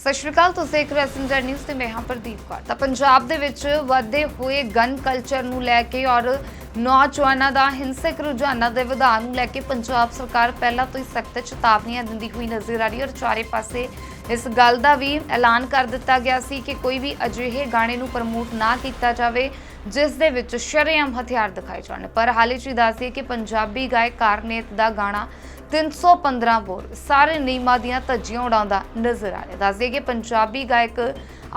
ਸਤਿ ਸ਼੍ਰੀ ਅਕਾਲ, ਤੁਸੀਂ ਦੇਖ ਰਹੇ ਸਿੰਜਰ ਨਿਊਜ਼ ਤੇ ਮੈਂ ਹਾਂ ਪ੍ਰਦੀਪ ਕੌਰ। ਤਾਂ ਪੰਜਾਬ ਦੇ ਵਿੱਚ ਵਧਦੇ ਹੋਏ ਗਨ ਕਲਚਰ ਨੂੰ ਲੈ ਕੇ ਔਰ ਨੌਜਵਾਨਾਂ ਦਾ ਹਿੰਸਕ ਰੁਝਾਨਾਂ ਦੇ ਵਧਾਅ ਨੂੰ ਲੈ ਕੇ ਪੰਜਾਬ ਸਰਕਾਰ ਪਹਿਲਾਂ ਤੋਂ ਹੀ ਸਖਤ ਚੇਤਾਵਨੀਆਂ ਦਿੰਦੀ ਹੋਈ ਨਜ਼ਰ ਆ ਰਹੀ ਔਰ ਚਾਰੇ ਪਾਸੇ ਇਸ ਗੱਲ ਦਾ ਵੀ ਐਲਾਨ ਕਰ ਦਿੱਤਾ ਗਿਆ ਸੀ ਕਿ ਕੋਈ ਵੀ ਅਜਿਹੇ ਗਾਣੇ ਨੂੰ ਪ੍ਰਮੋਟ ਨਾ ਕੀਤਾ ਜਾਵੇ। ਜਿਸ ਦੇ ਵਿੱਚ ਸ਼ਰੇਆਮ ਹਥਿਆਰ ਦਿਖਾਏ ਜਾਣ। ਪਰ ਹਾਲੇ ਚ ਹੀ ਦੱਸਦੀਏ ਕਿ ਪੰਜਾਬੀ ਗਾਇਕ ਕਾਰਨੇਤ ਦਾ ਗਾਣਾ 315 ਬੋਰ ਸਾਰੇ ਨਿਯਮਾਂ ਦੀਆਂ ਧੱਜੀਆਂ ਉਡਾਉਂਦਾ ਨਜ਼ਰ ਆ ਰਿਹਾ। ਦੱਸਦੇ ਕਿ ਪੰਜਾਬੀ ਗਾਇਕ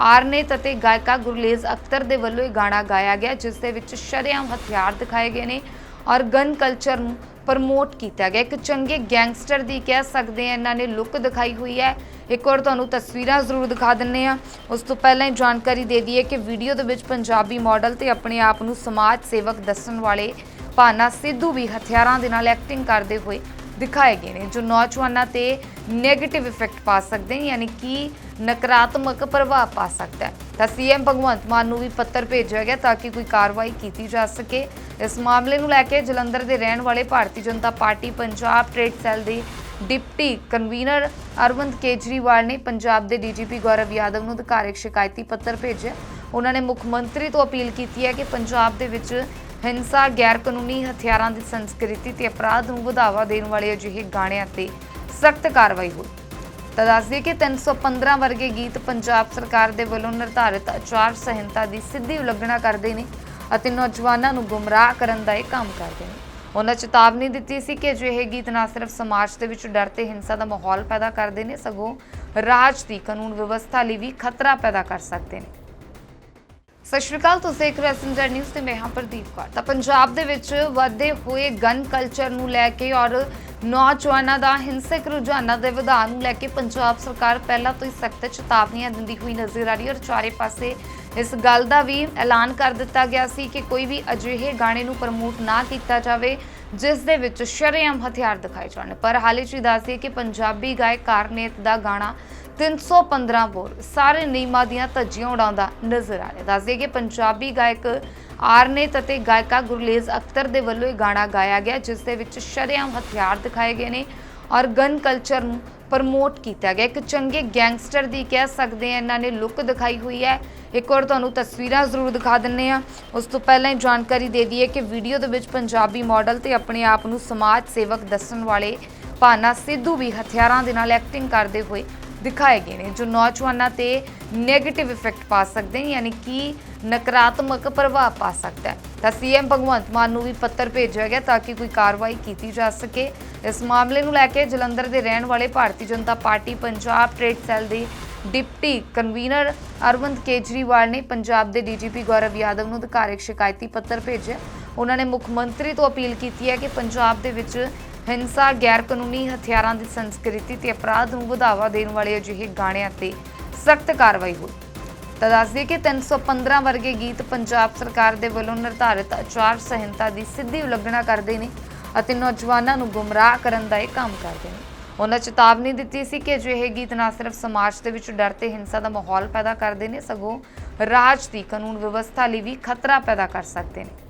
ਆਰਨੇਤ ਅਤੇ ਗਾਇਕਾ ਗੁਰਲੇਜ਼ ਅਖਤਰ ਦੇ ਵੱਲੋਂ ਇਹ ਗਾਣਾ ਗਾਇਆ ਗਿਆ, ਜਿਸ ਦੇ ਵਿੱਚ ਸ਼ਰੇਆਮ ਹਥਿਆਰ ਦਿਖਾਏ ਗਏ ਨੇ ਔਰ ਗਨ ਕਲਚਰ ਨੂੰ ਪ੍ਰਮੋਟ ਕੀਤਾ ਗਿਆ। ਇੱਕ ਚੰਗੇ ਗੈਂਗਸਟਰ ਦੀ ਕਹਿ ਸਕਦੇ ਆ ਇਹਨਾਂ ਨੇ ਲੁੱਕ ਦਿਖਾਈ ਹੋਈ ਹੈ। ਇੱਕ ਵਾਰ ਤੁਹਾਨੂੰ ਤਸਵੀਰਾਂ ਜ਼ਰੂਰ ਦਿਖਾ ਦਿੰਨੇ ਆ ਉਸ ਤੋਂ ਪਹਿਲਾਂ ਹੀ ਜਾਣਕਾਰੀ ਦੇ ਦਈਏ ਕਿ ਵੀਡੀਓ ਦੇ ਵਿੱਚ ਪੰਜਾਬੀ ਮਾਡਲ ਤੇ ਆਪਣੇ ਆਪ ਨੂੰ ਸਮਾਜ ਸੇਵਕ ਦੱਸਣ ਵਾਲੇ ਭਾਨਾ ਸਿੱਧੂ ਵੀ ਹਥਿਆਰਾਂ ਦੇ ਨਾਲ ਐਕਟਿੰਗ ਕਰਦੇ ਹੋਏ ਦਿਖਾਏ ਗਏ ਨੇ, ਜੋ ਨੌਜਵਾਨਾਂ ਤੇ 네ਗੇਟਿਵ ਇਫੈਕਟ ਪਾ ਸਕਦੇ ਨੇ, ਯਾਨੀ ਕਿ ਨਕਾਰਾਤਮਕ ਪ੍ਰਭਾਵ ਪਾ ਸਕਦਾ ਹੈ। ਤਾਂ ਸੀਐਮ ਭਗਵੰਤ ਮਾਨ ਨੂੰ ਵੀ ਪੱਤਰ ਭੇਜਿਆ ਗਿਆ ਤਾਂ ਕਿ ਕੋਈ ਕਾਰਵਾਈ ਕੀਤੀ ਜਾ ਸਕੇ। ਇਸ ਮਾਮਲੇ ਨੂੰ ਲੈ ਕੇ ਜਲੰਧਰ ਦੇ ਰਹਿਣ ਵਾਲੇ Bharatiya Janata Party Punjab trade cell ਦੇ ਡਿਪਟੀ ਕਨਵੀਨਰ ਅਰਵਿੰਦ ਕੇਜਰੀਵਾਲ ਨੇ ਪੰਜਾਬ ਦੇ ਡੀਜੀਪੀ ਗੌਰਵ ਯਾਦਵ ਨੂੰ ਅਧਿਕਾਰਿਕ ਸ਼ਿਕਾਇਤੀ ਪੱਤਰ ਭੇਜਿਆ। ਉਹਨਾਂ ਨੇ ਮੁੱਖ ਮੰਤਰੀ ਤੋਂ ਅਪੀਲ ਕੀਤੀ ਹੈ ਕਿ ਪੰਜਾਬ ਦੇ ਵਿੱਚ ਹਿੰਸਾ ਗੈਰ ਕਾਨੂੰਨੀ ਹਥਿਆਰਾਂ ਦੀ ਸੰਸਕ੍ਰਿਤੀ ਤੇ ਅਪਰਾਧ ਨੂੰ ਵਧਾਵਾ ਦੇਣ ਵਾਲੇ ਅਜਿਹੇ ਗਾਣਿਆਂ ਤੇ ਸਖਤ ਕਾਰਵਾਈ ਹੋਈ। ਤਾਂ ਦੱਸ ਦਈਏ ਕਿ 315 ਵਰਗੇ ਗੀਤ ਪੰਜਾਬ ਸਰਕਾਰ ਦੇ ਵੱਲੋਂ ਨਿਰਧਾਰਿਤ ਆਚਾਰ ਸੰਹਿਤਾ ਦੀ ਸਿੱਧੀ ਉਲੰਘਣਾ ਕਰਦੇ ਨੇ ਅਤੇ ਨੌਜਵਾਨਾਂ ਨੂੰ ਗੁੰਮਰਾਹ ਕਰਨ ਦਾ ਇਹ ਕੰਮ ਕਰਦੇ ਨੇ। ਉਹਨਾਂ ਚੇਤਾਵਨੀ ਦਿੱਤੀ ਸੀ ਕਿ ਅਜਿਹੇ ਗੀਤ ਨਾ ਸਿਰਫ ਸਮਾਜ ਦੇ ਵਿੱਚ ਡਰ ਤੇ ਹਿੰਸਾ ਦਾ ਮਾਹੌਲ ਪੈਦਾ ਕਰਦੇ ਨੇ, ਸਗੋਂ ਰਾਜ ਦੀ ਕਾਨੂੰਨ ਵਿਵਸਥਾ ਲਈ ਵੀ ਖਤਰਾ ਪੈਦਾ ਕਰ ਸਕਦੇ ਨੇ। ਸਤਿ ਸ਼੍ਰੀ ਅਕਾਲ, ਤੁਸੀਂ ਦੇਖ ਰਹੇ ਹੋ ਨਿਊਜ਼ ਤੇ ਮੈਂ ਹਾਂ ਪ੍ਰਦੀਪ ਕੌਰ। ਤਾਂ ਪੰਜਾਬ ਦੇ ਵਿੱਚ ਵਧੇ ਹੋਏ ਗਨ ਕਲਚਰ ਨੂੰ ਲੈ ਕੇ ਔਰ ਨੌਜਵਾਨਾਂ ਦਾ ਹਿੰਸਕ ਰੁਝਾਨਾਂ ਦੇ ਵਧਾਅ ਨੂੰ ਲੈ ਕੇ ਪੰਜਾਬ ਸਰਕਾਰ ਪਹਿਲਾਂ ਤੋਂ ਹੀ ਸਖਤ ਚੇਤਾਵਨੀਆਂ ਦਿੰਦੀ ਹੋਈ ਨਜ਼ਰ ਆ ਰਹੀ ਹੈ ਔਰ ਚਾਰੇ ਪਾਸੇ ਇਸ ਗੱਲ ਦਾ ਵੀ ਐਲਾਨ ਕਰ ਦਿੱਤਾ ਗਿਆ ਸੀ ਕਿ ਕੋਈ ਵੀ ਅਜਿਹੇ ਗਾਣੇ ਨੂੰ ਪ੍ਰਮੋਟ ਨਾ ਕੀਤਾ ਜਾਵੇ, ਜਿਸ ਦੇ ਵਿੱਚ ਸ਼ਰੇਆਮ ਹਥਿਆਰ ਦਿਖਾਏ ਜਾਣ। ਪਰ ਹਾਲੇ ਚ ਹੀ ਦੱਸਦੀਏ ਕਿ ਪੰਜਾਬੀ ਗਾਇਕ ਕਾਰਨੇਤ ਦਾ ਗਾਣਾ 315 ਬੋਰ ਸਾਰੇ ਨਿਯਮਾਂ ਦੀਆਂ ਧੱਜੀਆਂ ਉਡਾਉਂਦਾ ਨਜ਼ਰ ਆ ਰਿਹਾ। ਦੱਸਦੇ ਕਿ ਪੰਜਾਬੀ ਗਾਇਕ ਆਰਨੇਤ ਅਤੇ ਗਾਇਕਾ ਗੁਰਲੇਜ਼ ਅਖਤਰ ਦੇ ਵੱਲੋਂ ਇਹ ਗਾਣਾ ਗਾਇਆ ਗਿਆ, ਜਿਸ ਦੇ ਵਿੱਚ ਸ਼ਰੇਆਮ ਹਥਿਆਰ ਦਿਖਾਏ ਗਏ ਨੇ ਔਰ ਗਨ ਕਲਚਰ ਨੂੰ ਪ੍ਰਮੋਟ ਕੀਤਾ ਗਿਆ। ਇੱਕ ਚੰਗੇ ਗੈਂਗਸਟਰ ਦੀ ਕਹਿ ਸਕਦੇ ਆ ਇਹਨਾਂ ਨੇ ਲੁੱਕ ਦਿਖਾਈ ਹੋਈ ਹੈ। ਇੱਕ ਵਾਰ ਤੁਹਾਨੂੰ ਤਸਵੀਰਾਂ ਜ਼ਰੂਰ ਦਿਖਾ ਦਿੰਨੇ ਆ ਉਸ ਤੋਂ ਪਹਿਲਾਂ ਹੀ ਜਾਣਕਾਰੀ ਦੇ ਦਈਏ ਕਿ ਵੀਡੀਓ ਦੇ ਵਿੱਚ ਪੰਜਾਬੀ ਮਾਡਲ ਤੇ ਆਪਣੇ ਆਪ ਨੂੰ ਸਮਾਜ ਸੇਵਕ ਦੱਸਣ ਵਾਲੇ ਭਾਨਾ ਸਿੱਧੂ ਵੀ ਹਥਿਆਰਾਂ ਦੇ ਨਾਲ ਐਕਟਿੰਗ ਕਰਦੇ ਹੋਏ ਦਿਖਾਏ ਗਏ ਨੇ, ਜੋ ਨੌਜਵਾਨਾਂ ਤੇ 네ਗੇਟਿਵ ਇਫੈਕਟ ਪਾ ਸਕਦੇ ਨੇ, ਯਾਨੀ ਕਿ ਨਕਾਰਾਤਮਕ ਪ੍ਰਭਾਵ ਪਾ ਸਕਦਾ ਹੈ। ਤਾਂ ਸੀਐਮ ਭਗਵੰਤ ਮਾਨ ਨੂੰ ਵੀ ਪੱਤਰ ਭੇਜਿਆ ਗਿਆ ਤਾਂ ਕਿ ਕੋਈ ਕਾਰਵਾਈ ਕੀਤੀ ਜਾ ਸਕੇ। ਇਸ ਮਾਮਲੇ ਨੂੰ ਲੈ ਕੇ ਜਲੰਧਰ ਦੇ ਰਹਿਣ ਵਾਲੇ Bharatiya Janata Party Punjab trade cell ਦੇ ਡਿਪਟੀ ਕਨਵੀਨਰ ਅਰਵਿੰਦ ਕੇਜਰੀਵਾਲ ਨੇ ਪੰਜਾਬ ਦੇ ਡੀਜੀਪੀ ਗੌਰਵ ਯਾਦਵ ਨੂੰ ਅਧਿਕਾਰਿਕ ਸ਼ਿਕਾਇਤੀ ਪੱਤਰ ਭੇਜਿਆ। ਉਹਨਾਂ ਨੇ ਮੁੱਖ ਮੰਤਰੀ ਤੋਂ ਅਪੀਲ ਕੀਤੀ ਹੈ ਕਿ ਪੰਜਾਬ ਦੇ ਵਿੱਚ ਹਿੰਸਾ ਗੈਰ ਕਾਨੂੰਨੀ ਹਥਿਆਰਾਂ ਦੀ ਸੰਸਕ੍ਰਿਤੀ ਤੇ ਅਪਰਾਧ ਨੂੰ ਵਧਾਵਾ ਦੇਣ ਵਾਲੇ ਅਜਿਹੇ ਗਾਣਿਆਂ ਤੇ ਸਖਤ ਕਾਰਵਾਈ ਹੋਈ। ਤਾਂ ਦੱਸ ਦਈਏ ਕਿ 315 ਵਰਗੇ ਗੀਤ ਪੰਜਾਬ ਸਰਕਾਰ ਦੇ ਵੱਲੋਂ ਨਿਰਧਾਰਿਤ ਆਚਾਰ ਸੰਹਿਤਾ ਦੀ ਸਿੱਧੀ ਉਲੰਘਣਾ ਕਰਦੇ ਨੇ ਅਤੇ ਨੌਜਵਾਨਾਂ ਨੂੰ ਗੁੰਮਰਾਹ ਕਰਨ ਦਾ ਇਹ ਕੰਮ ਕਰਦੇ ਨੇ। ਉਹਨਾਂ ਚੇਤਾਵਨੀ ਦਿੱਤੀ ਸੀ ਕਿ ਅਜਿਹੇ ਗੀਤ ਨਾ ਸਿਰਫ ਸਮਾਜ ਦੇ ਵਿੱਚ ਡਰ ਤੇ ਹਿੰਸਾ ਦਾ ਮਾਹੌਲ ਪੈਦਾ ਕਰਦੇ ਨੇ, ਸਗੋਂ ਰਾਜ ਦੀ ਕਾਨੂੰਨ ਵਿਵਸਥਾ ਲਈ ਵੀ ਖਤਰਾ ਪੈਦਾ ਕਰ ਸਕਦੇ ਨੇ।